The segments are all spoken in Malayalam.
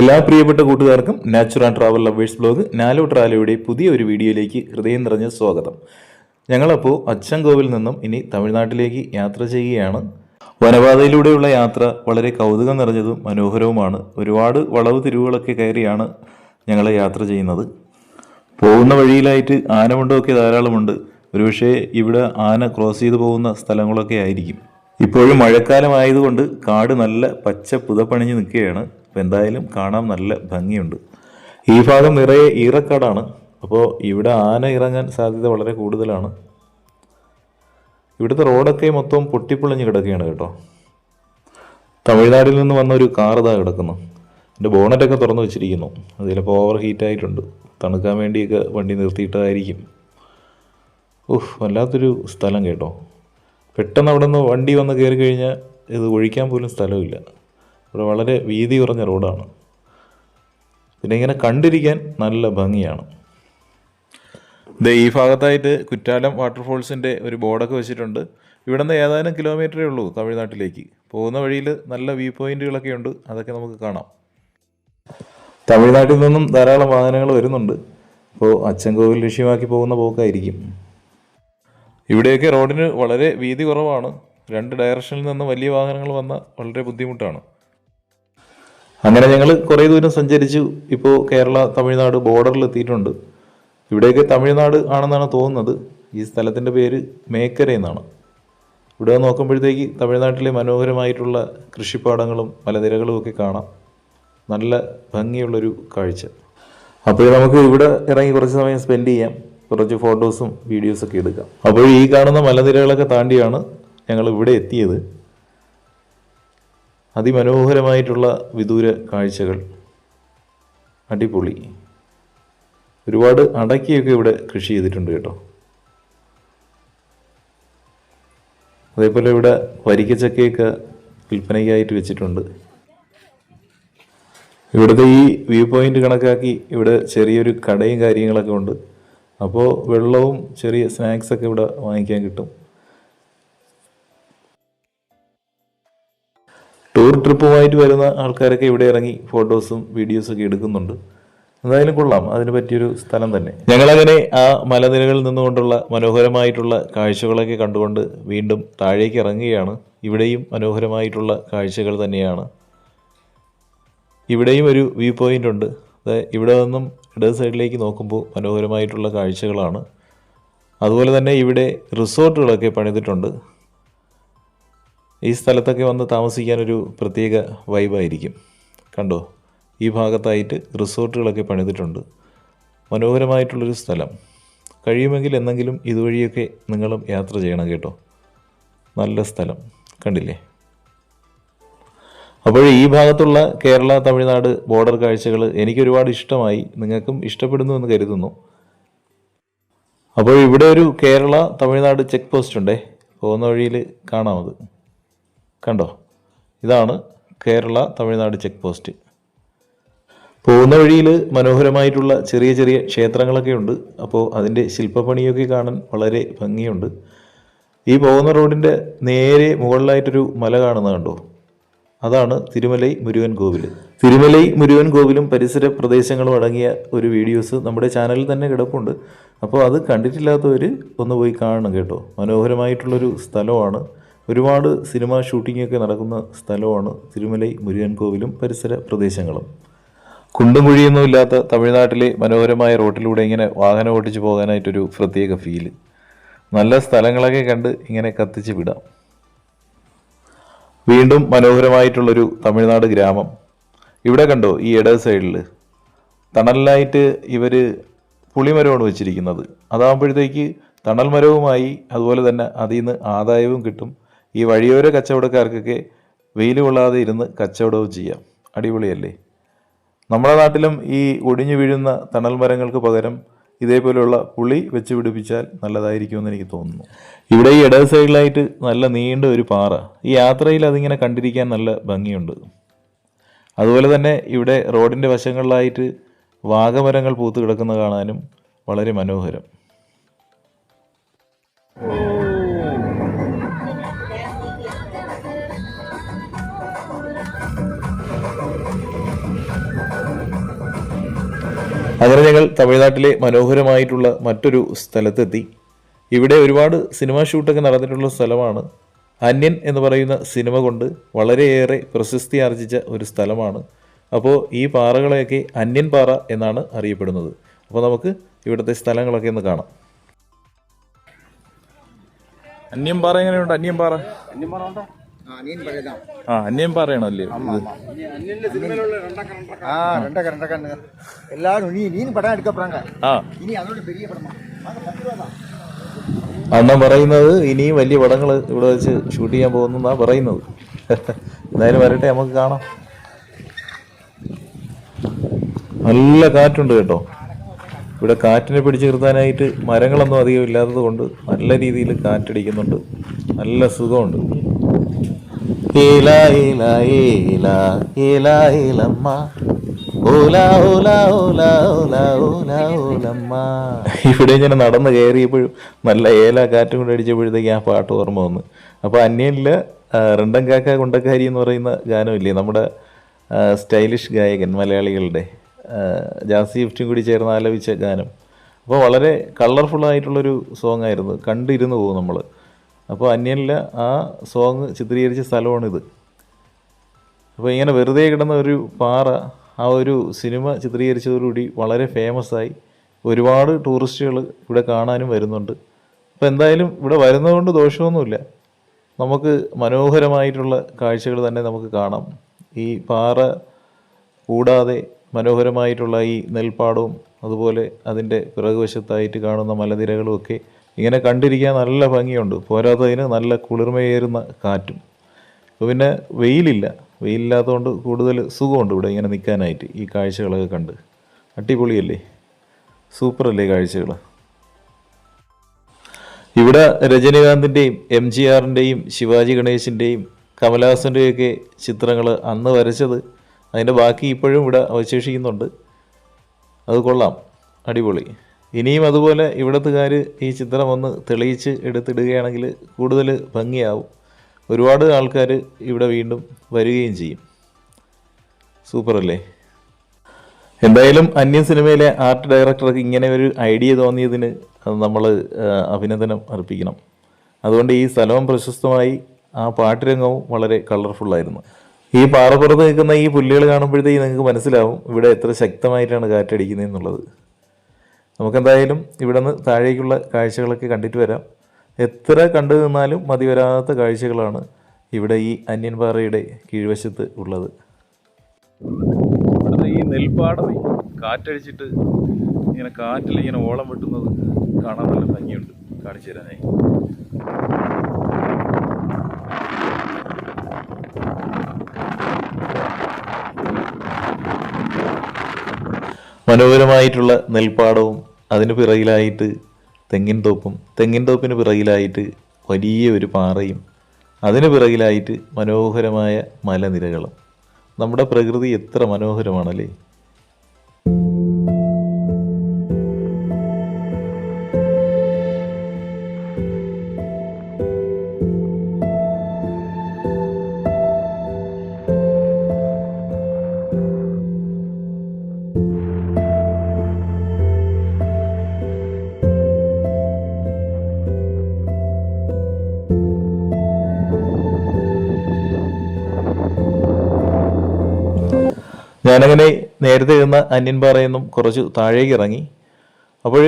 എല്ലാ പ്രിയപ്പെട്ട കൂട്ടുകാർക്കും natural and travel lovers blog നാലോ ട്രാവലയുടെ പുതിയ ഒരു വീഡിയോയിലേക്ക് ഹൃദയം നിറഞ്ഞ സ്വാഗതം. ഞങ്ങളപ്പോൾ അച്ചൻകോവിൽ നിന്നും ഇനി തമിഴ്നാട്ടിലേക്ക് യാത്ര ചെയ്യുകയാണ്. വനപാതയിലൂടെയുള്ള യാത്ര വളരെ കൗതുകം നിറഞ്ഞതും മനോഹരവുമാണ്. ഒരുപാട് വളവ് തിരിവുകളൊക്കെ കയറിയാണ് ഞങ്ങൾ യാത്ര ചെയ്യുന്നത്. പോകുന്ന വഴിയിലായിട്ട് ആനമുണ്ടൊക്കെ ധാരാളമുണ്ട്. ഒരുപക്ഷേ ഇവിടെ ആന ക്രോസ് ചെയ്തു പോകുന്ന സ്ഥലങ്ങളൊക്കെ ആയിരിക്കും. ഇപ്പോഴും മഴക്കാലമായതുകൊണ്ട് കാട് നല്ല പച്ച പുതപ്പണിഞ്ഞ് നിൽക്കുകയാണ്. അപ്പോൾ എന്തായാലും കാണാൻ നല്ല ഭംഗിയുണ്ട്. ഈ ഭാഗം നിറയെ ഈറക്കാടാണ്. അപ്പോൾ ഇവിടെ ആന ഇറങ്ങാൻ സാധ്യത വളരെ കൂടുതലാണ്. ഇവിടുത്തെ റോഡൊക്കെ മൊത്തം പൊട്ടിപ്പൊളിഞ്ഞ് കിടക്കുകയാണ് കേട്ടോ. തമിഴ്നാട്ടിൽ നിന്ന് വന്ന ഒരു കാർ ഇതാ കിടക്കുന്നു. എന്റെ ബോണറ്റൊക്കെ തുറന്നു വെച്ചിരിക്കുന്നു. അത് ചിലപ്പോൾ ഓവർ ഹീറ്റ് ആയിട്ടുണ്ട്. തണുക്കാൻ വേണ്ടിയൊക്കെ വണ്ടി നിർത്തിയിട്ടതായിരിക്കും ഉഫ് വല്ലാത്തൊരു സ്ഥലം കേട്ടോ. പെട്ടെന്ന് അവിടെ നിന്ന് വണ്ടി വന്ന് കയറി കഴിഞ്ഞാൽ ഇത് ഒഴിക്കാൻ പോലും സ്ഥലമില്ല. ഇവിടെ വളരെ വീതി കുറഞ്ഞ റോഡാണ്. പിന്നെ ഇങ്ങനെ കണ്ടിരിക്കാൻ നല്ല ഭംഗിയാണ്. ദേ ഈ ഭാഗത്തായിട്ട് കുറ്റാലം വാട്ടർഫോൾസിന്റെ ഒരു ബോർഡൊക്കെ വെച്ചിട്ടുണ്ട്. ഇവിടെ നിന്ന് ഏതാനും കിലോമീറ്ററേ ഉള്ളൂ തമിഴ്നാട്ടിലേക്ക്. പോകുന്ന വഴിയിൽ നല്ല വ്യൂ പോയിന്റുകളൊക്കെ ഉണ്ട്. അതൊക്കെ നമുക്ക് കാണാം. തമിഴ്നാട്ടിൽ നിന്നും ധാരാളം വാഹനങ്ങൾ വരുന്നുണ്ട്. അപ്പോൾ അച്ചൻകോവിൽ ലക്ഷ്യമാക്കി പോകുന്ന പോക്കായിരിക്കും. ഇവിടെയൊക്കെ റോഡിന് വളരെ വീതി കുറവാണ്. രണ്ട് ഡയറക്ഷനിൽ നിന്ന് വലിയ വാഹനങ്ങൾ വന്നാൽ വളരെ ബുദ്ധിമുട്ടാണ്. അങ്ങനെ ഞങ്ങൾ കുറേ ദൂരം സഞ്ചരിച്ചു. ഇപ്പോൾ കേരള തമിഴ്നാട് ബോർഡറിൽ എത്തിയിട്ടുണ്ട് ഇവിടെയൊക്കെ തമിഴ്നാട് ആണെന്നാണ് തോന്നുന്നത്. ഈ സ്ഥലത്തിന്റെ പേര് മേക്കര എന്നാണ്. ഇവിടെ നോക്കുമ്പോഴത്തേക്ക് തമിഴ്നാട്ടിലെ മനോഹരമായിട്ടുള്ള കൃഷിപ്പാടങ്ങളും മലനിരകളും ഒക്കെ കാണാം. നല്ല ഭംഗിയുള്ളൊരു കാഴ്ച. അപ്പോൾ നമുക്ക് ഇവിടെ ഇറങ്ങി കുറച്ച് സമയം സ്പെൻഡ് ചെയ്യാം. കുറച്ച് ഫോട്ടോസും വീഡിയോസൊക്കെ എടുക്കാം. അപ്പോൾ ഈ കാണുന്ന മലനിരകളൊക്കെ താണ്ടിയാണ് ഞങ്ങൾ ഇവിടെ എത്തിയത്. അതിമനോഹരമായിട്ടുള്ള വിദൂര കാഴ്ചകൾ. അടിപൊളി. ഒരുപാട് അടക്കിയൊക്കെ ഇവിടെ കൃഷി ചെയ്തിട്ടുണ്ട് കേട്ടോ. അതേപോലെ ഇവിടെ വരിക്കച്ചക്കയൊക്കെ വിൽപ്പനയ്ക്കായിട്ട് വെച്ചിട്ടുണ്ട്. ഇവിടുത്തെ ഈ വ്യൂ പോയിന്റ് കണക്കാക്കി ഇവിടെ ചെറിയൊരു കടയും കാര്യങ്ങളൊക്കെ ഉണ്ട്. അപ്പോൾ വെള്ളവും ചെറിയ സ്നാക്സൊക്കെ ഇവിടെ വാങ്ങിക്കാൻ കിട്ടും. ടൂർ ട്രിപ്പുമായിട്ട് വരുന്ന ആൾക്കാരൊക്കെ ഇവിടെ ഇറങ്ങി ഫോട്ടോസും വീഡിയോസും ഒക്കെ എടുക്കുന്നുണ്ട്. എന്തായാലും കൊള്ളാം. അതിന് പറ്റിയൊരു സ്ഥലം തന്നെ. ഞങ്ങളങ്ങനെ ആ മലനിരകളിൽ നിന്നുകൊണ്ടുള്ള മനോഹരമായിട്ടുള്ള കാഴ്ചകളൊക്കെ കണ്ടുകൊണ്ട് വീണ്ടും താഴേക്ക് ഇറങ്ങുകയാണ്. ഇവിടെയും മനോഹരമായിട്ടുള്ള കാഴ്ചകൾ തന്നെയാണ്. ഇവിടെയും ഒരു വ്യൂ പോയിന്റ് ഉണ്ട്. ഇവിടെ നിന്നും ഇടത് സൈഡിലേക്ക് നോക്കുമ്പോൾ മനോഹരമായിട്ടുള്ള കാഴ്ചകളാണ്. അതുപോലെ തന്നെ ഇവിടെ റിസോർട്ടുകളൊക്കെ പണിതിട്ടുണ്ട്. ഈ സ്ഥലത്തൊക്കെ വന്ന് താമസിക്കാനൊരു പ്രത്യേക വൈബായിരിക്കും. കണ്ടോ? ഈ ഭാഗത്തായിട്ട് റിസോർട്ടുകളൊക്കെ പണിതിട്ടുണ്ട്. മനോഹരമായിട്ടുള്ളൊരു സ്ഥലം. കഴിയുമെങ്കിൽ എന്നെങ്കിലും ഇതുവഴിയൊക്കെ നിങ്ങളും യാത്ര ചെയ്യണം കേട്ടോ. നല്ല സ്ഥലം. കണ്ടില്ലേ? അപ്പോൾ ഈ ഭാഗത്തുള്ള കേരള തമിഴ്നാട് ബോർഡർ കാഴ്ചകൾ എനിക്കൊരുപാട് ഇഷ്ടമായി. നിങ്ങൾക്കും ഇഷ്ടപ്പെടുന്നു എന്ന് കരുതുന്നു. അപ്പോൾ ഇവിടെ ഒരു കേരള തമിഴ്നാട് ചെക്ക് പോസ്റ്റ് ഉണ്ടേ. പോകുന്ന വഴിയിൽ കാണാമത് കണ്ടോ? ഇതാണ് കേരള തമിഴ്നാട് ചെക്ക് പോസ്റ്റ്. പോകുന്ന വഴിയിൽ മനോഹരമായിട്ടുള്ള ചെറിയ ചെറിയ ക്ഷേത്രങ്ങളൊക്കെ ഉണ്ട്. അപ്പോൾ അതിന്റെ ശില്പപ്പണിയൊക്കെ കാണാൻ വളരെ ഭംഗിയുണ്ട്. ഈ പോകുന്ന റോഡിന്റെ നേരെ മുകളിലായിട്ടൊരു മല കാണുന്നത് കണ്ടോ? അതാണ് തിരുമലൈ മുരുകൻ കോവിൽ. തിരുമലൈ മുരുകൻ കോവിലും പരിസര പ്രദേശങ്ങളും അടങ്ങിയ ഒരു വീഡിയോസ് നമ്മുടെ ചാനലിൽ തന്നെ കിടപ്പുണ്ട്. അപ്പോൾ അത് കണ്ടിട്ടില്ലാത്തവർ ഒന്ന് പോയി കാണണം കേട്ടോ. മനോഹരമായിട്ടുള്ളൊരു സ്ഥലമാണ്. ഒരുപാട് സിനിമ ഷൂട്ടിങ്ങൊക്കെ നടക്കുന്ന സ്ഥലമാണ് തിരുമലൈ മുരുകൻ കോവിലും പരിസര പ്രദേശങ്ങളും. കുണ്ടും കുഴിയൊന്നുമില്ലാത്ത തമിഴ്നാട്ടിലെ മനോഹരമായ റോട്ടിലൂടെ ഇങ്ങനെ വാഹനം ഓടിച്ചു പോകാനായിട്ടൊരു പ്രത്യേക ഫീൽ നല്ല സ്ഥലങ്ങളൊക്കെ കണ്ട് ഇങ്ങനെ കത്തിച്ച് വിടാം. വീണ്ടും മനോഹരമായിട്ടുള്ളൊരു തമിഴ്നാട് ഗ്രാമം. ഇവിടെ കണ്ടോ ഈ ഇട സൈഡിൽ തണലിലായിട്ട് ഇവർ പുളിമരമാണ് വെച്ചിരിക്കുന്നത്. അതാകുമ്പോഴത്തേക്ക് തണൽ മരവുമായി അതുപോലെ തന്നെ അതിൽ നിന്ന് ആദായവും കിട്ടും. ഈ വഴിയോര കച്ചവടക്കാർക്കൊക്കെ വെയിൽ കൊള്ളാതെ ഇരുന്ന് കച്ചവടവും ചെയ്യാം. അടിപൊളിയല്ലേ? നമ്മുടെ നാട്ടിലും ഈ ഒടിഞ്ഞു വീഴുന്ന തണൽ മരങ്ങൾക്ക് പകരം ഇതേപോലെയുള്ള പുളി വെച്ച് പിടിപ്പിച്ചാൽ നല്ലതായിരിക്കുമെന്ന് എനിക്ക് തോന്നുന്നു. ഇവിടെ ഈ ഇടത് സൈഡിലായിട്ട് നല്ല നീണ്ട ഒരു പാറ. ഈ യാത്രയിൽ അതിങ്ങനെ കണ്ടിരിക്കാൻ നല്ല ഭംഗിയുണ്ട്. അതുപോലെ തന്നെ ഇവിടെ റോഡിന്റെ വശങ്ങളിലായിട്ട് വാഗമരങ്ങൾ പൂത്തു കിടക്കുന്ന കാണാനും വളരെ മനോഹരം. അങ്ങനെ ഞങ്ങൾ തമിഴ്നാട്ടിലെ മനോഹരമായിട്ടുള്ള മറ്റൊരു സ്ഥലത്തെത്തി. ഇവിടെ ഒരുപാട് സിനിമാ ഷൂട്ടൊക്കെ നടന്നിട്ടുള്ള സ്ഥലമാണ്. അന്യൻ എന്ന് പറയുന്ന സിനിമ കൊണ്ട് വളരെയേറെ പ്രശസ്തി ആർജിച്ച ഒരു സ്ഥലമാണ്. അപ്പോൾ ഈ പാറകളെയൊക്കെ അന്യൻ പാറ എന്നാണ് അറിയപ്പെടുന്നത്. അപ്പോൾ നമുക്ക് ഇവിടുത്തെ സ്ഥലങ്ങളൊക്കെ ഒന്ന് കാണാം. അന്യം പാറ എങ്ങനെയുണ്ട്? അന്യം പാറ. ആ അന്യം പാറയാണോ അല്ലേ ஆ ரெண்டக்கா ரெண்டக்கான்னு எல்லாரும் நீ நீ படம் எடுக்க போறாங்க ആ இனி அதோட பெரிய படமா வாங்க பத்து ரூபா தான் അണ്ണൻ പറയുന്നത് ഇനിയും വലിയ പടങ്ങൾ ഇവിടെ വെച്ച് ഷൂട്ട് ചെയ്യാൻ പോകുന്നെന്നാ പറയുന്നത് എന്തായാലും വരട്ടെ നമുക്ക് കാണാം നല്ല കാറ്റുണ്ട് കേട്ടോ ഇവിടെ കാറ്റിനെ പിടിച്ചു നിർത്താനായിട്ട് മരങ്ങളൊന്നും അധികം ഇല്ലാത്തത് കൊണ്ട് നല്ല രീതിയിൽ കാറ്റടിക്കുന്നുണ്ട് നല്ല സുഖമുണ്ട് ഇവിടെ ഇങ്ങനെ നടന്ന് കയറിയപ്പോഴും നല്ല ഏല കാറ്റും കൊണ്ട് അടിച്ചപ്പോഴത്തേക്ക് ആ പാട്ട് ഓർമ്മ വന്നു. അപ്പോൾ അന്യനിൽ രണ്ടം കാക്ക കൊണ്ടക്കാരി എന്ന് പറയുന്ന ഗാനമില്ലേ? നമ്മുടെ സ്റ്റൈലിഷ് ഗായകൻ മലയാളികളുടെ ജാസി ഗിഫ്റ്റും കൂടി ചേർന്ന് ആലപിച്ച ഗാനം. അപ്പോൾ വളരെ കളർഫുൾ ആയിട്ടുള്ളൊരു സോങ് ആയിരുന്നു കണ്ടിരുന്നു പോകും നമ്മൾ അപ്പോൾ അന്യനിൽ ആ സോങ് ചിത്രീകരിച്ച സ്ഥലമാണിത്. അപ്പോൾ ഇങ്ങനെ വെറുതെ കിടന്ന ഒരു പാറ ആ ഒരു സിനിമ ചിത്രീകരിച്ചതോടുകൂടി വളരെ ഫേമസ് ആയി. ഒരുപാട് ടൂറിസ്റ്റുകൾ ഇവിടെ കാണാനും വരുന്നുണ്ട്. അപ്പോൾ എന്തായാലും ഇവിടെ വരുന്നതുകൊണ്ട് ദോഷമൊന്നുമില്ല. നമുക്ക് മനോഹരമായിട്ടുള്ള കാഴ്ചകൾ തന്നെ നമുക്ക് കാണാം. ഈ പാറ കൂടാതെ മനോഹരമായിട്ടുള്ള ഈ നെൽപ്പാടവും അതുപോലെ അതിന്റെ പിറകുവശത്തായിട്ട് കാണുന്ന മലനിരകളും ഒക്കെ ഇങ്ങനെ കണ്ടിരിക്കാൻ നല്ല ഭംഗിയുണ്ട്. പോരാത്തതിന് നല്ല കുളിർമയേറുന്ന കാറ്റും. പിന്നെ വെയിലില്ല. വെയിലില്ലാത്തതുകൊണ്ട് കൂടുതൽ സുഖമുണ്ട് ഇവിടെ ഇങ്ങനെ നിൽക്കാനായിട്ട് ഈ കാഴ്ചകളൊക്കെ കണ്ട്. അടിപൊളിയല്ലേ? സൂപ്പറല്ലേ കാഴ്ചകൾ ഇവിടെ രജനീകാന്തിന്റെയും എം ജി ആറിന്റെയും ശിവാജി ഗണേശിന്റെയും കമലഹാസന്റെയൊക്കെ ചിത്രങ്ങൾ അന്ന് വരച്ചത് അതിന്റെ ബാക്കി ഇപ്പോഴും ഇവിടെ അവശേഷിക്കുന്നുണ്ട്. അത് കൊള്ളാം. അടിപൊളി. ഇനിയും അതുപോലെ ഇവിടത്തുകാർ ഈ ചിത്രം ഒന്ന് തെളിയിച്ച് എടുത്തിടുകയാണെങ്കിൽ കൂടുതൽ ഭംഗിയാവും. ഒരുപാട് ആൾക്കാർ ഇവിടെ വീണ്ടും വരികയും ചെയ്യും. സൂപ്പർ അല്ലേ എന്തായാലും അന്യ സിനിമയിലെ ആർട്ട് ഡയറക്ടർക്ക് ഇങ്ങനെ ഒരു ഐഡിയ തോന്നിയതിന് നമ്മൾ അഭിനന്ദനം അർപ്പിക്കണം. അതുകൊണ്ട് ഈ സ്ഥലവും പ്രശസ്തമായി ആ പാട്ടുരംഗവും വളരെ കളർഫുള്ളായിരുന്നു ഈ പാറപ്പുറത്ത് നിൽക്കുന്ന ഈ പുല്ലുകൾ കാണുമ്പോഴത്തേക്ക് നിങ്ങൾക്ക് മനസ്സിലാവും ഇവിടെ എത്ര ശക്തമായിട്ടാണ് കാറ്റടിക്കുന്നതെന്നുള്ളത്. നമുക്കെന്തായാലും ഇവിടെ നിന്ന് താഴേക്കുള്ള കാഴ്ചകളൊക്കെ കണ്ടിട്ട് വരാം. എത്ര കണ്ടു നിന്നാലും മതി വരാത്ത കാഴ്ചകളാണ് ഇവിടെ ഈ അന്യൻപാറയുടെ കീഴ്വശത്ത് ഉള്ളത്. ഇവിടുത്തെ ഈ നെൽപ്പാടം കാറ്റടിച്ചിട്ട് ഇങ്ങനെ കാറ്റിൽ ഇങ്ങനെ ഓളം വെട്ടുന്നത് കാണാൻ നല്ല ഭംഗിയുണ്ട് കാണിച്ചു തരാനായി. മനോഹരമായിട്ടുള്ള നെൽപ്പാടവും അതിന് പിറകിലായിട്ട് തെങ്ങിൻ തോപ്പും തെങ്ങിൻ തോപ്പിന് പിറകിലായിട്ട് വലിയ ഒരു പാറയും അതിന് പിറകിലായിട്ട് മനോഹരമായ മലനിരകളും. നമ്മുടെ പ്രകൃതി എത്ര മനോഹരമാണല്ലേ? ഞാനങ്ങനെ നേരത്തെ ഇരുന്ന അന്യൻപാറയിൽ നിന്നും കുറച്ച് താഴേക്ക് ഇറങ്ങി. അപ്പോൾ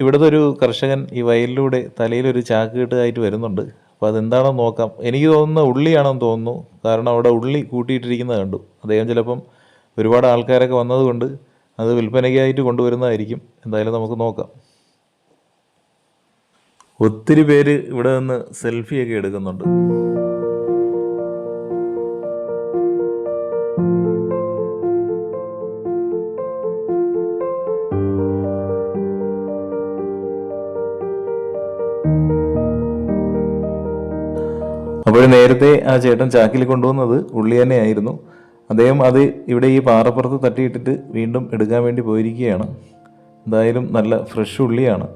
ഇവിടുത്തെ ഒരു കർഷകൻ ഈ വയലിലൂടെ തലയിലൊരു ചാക്ക് കെട്ടായിട്ട് വരുന്നുണ്ട്. അപ്പോൾ അതെന്താണെന്ന് നോക്കാം. എനിക്ക് തോന്നുന്ന ഉള്ളിയാണെന്ന് തോന്നുന്നു. കാരണം അവിടെ ഉള്ളി കൂട്ടിയിട്ടിരിക്കുന്നത് കണ്ടു. അദ്ദേഹം ചിലപ്പം ഒരുപാട് ആൾക്കാരൊക്കെ വന്നതുകൊണ്ട് അത് വിൽപ്പനയ്ക്കായിട്ട് കൊണ്ടുവരുന്നതായിരിക്കും. എന്തായാലും നമുക്ക് നോക്കാം. ഒത്തിരി പേര് ഇവിടെ നിന്ന് സെൽഫിയൊക്കെ എടുക്കുന്നുണ്ട്. അപ്പോൾ നേരത്തെ ആ ചേട്ടൻ ചാക്കിൽ കൊണ്ടുവന്നത് ഉള്ളി തന്നെയായിരുന്നു. അദ്ദേഹം അത് ഇവിടെ ഈ പാറപ്പുറത്ത് തട്ടിയിട്ടിട്ട് വീണ്ടും എടുക്കാൻ വേണ്ടി പോയിരിക്കുകയാണ്. എന്തായാലും നല്ല ഫ്രഷ് ഉള്ളിയാണ്.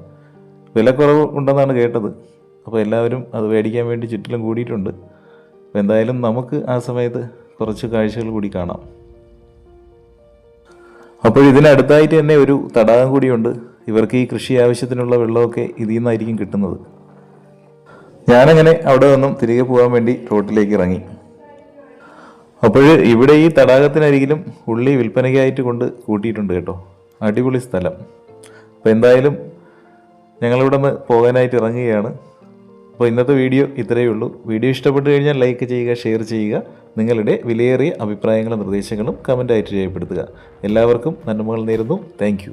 വിലക്കുറവ് ഉണ്ടെന്നാണ് കേട്ടത്. അപ്പോൾ എല്ലാവരും അത് മേടിക്കാൻ വേണ്ടി ചുറ്റിലും കൂടിയിട്ടുണ്ട്. അപ്പോൾ എന്തായാലും നമുക്ക് ആ സമയത്ത് കുറച്ച് കാഴ്ചകൾ കൂടി കാണാം. അപ്പോൾ ഇതിനടുത്തായിട്ട് തന്നെ ഒരു തടാകം കൂടിയുണ്ട്. ഇവർക്ക് ഈ കൃഷി ആവശ്യത്തിനുള്ള വെള്ളമൊക്കെ ഇതിൽ നിന്നായിരിക്കും കിട്ടുന്നത്. ഞാനങ്ങനെ അവിടെ നിന്നും തിരികെ പോകാൻ വേണ്ടി റോട്ടിലേക്ക് ഇറങ്ങി. അപ്പോൾ ഇവിടെ ഈ തടാകത്തിനരികിലും ഉള്ളി വിൽപ്പനയ്ക്കായിട്ട് കൊണ്ട് കൂട്ടിയിട്ടുണ്ട് കേട്ടോ. അടിപൊളി സ്ഥലം. അപ്പോൾ എന്തായാലും ഞങ്ങളിവിടെ നിന്ന് പോകാനായിട്ട് ഇറങ്ങുകയാണ്. അപ്പോൾ ഇന്നത്തെ വീഡിയോ ഇത്രയേ ഉള്ളൂ. വീഡിയോ ഇഷ്ടപ്പെട്ടു കഴിഞ്ഞാൽ ലൈക്ക് ചെയ്യുക ഷെയർ ചെയ്യുക. നിങ്ങളുടെ വിലയേറിയ അഭിപ്രായങ്ങളും നിർദ്ദേശങ്ങളും കമന്റായിട്ട് രേഖപ്പെടുത്തുക. എല്ലാവർക്കും നന്മകൾ നേരുന്നു. താങ്ക്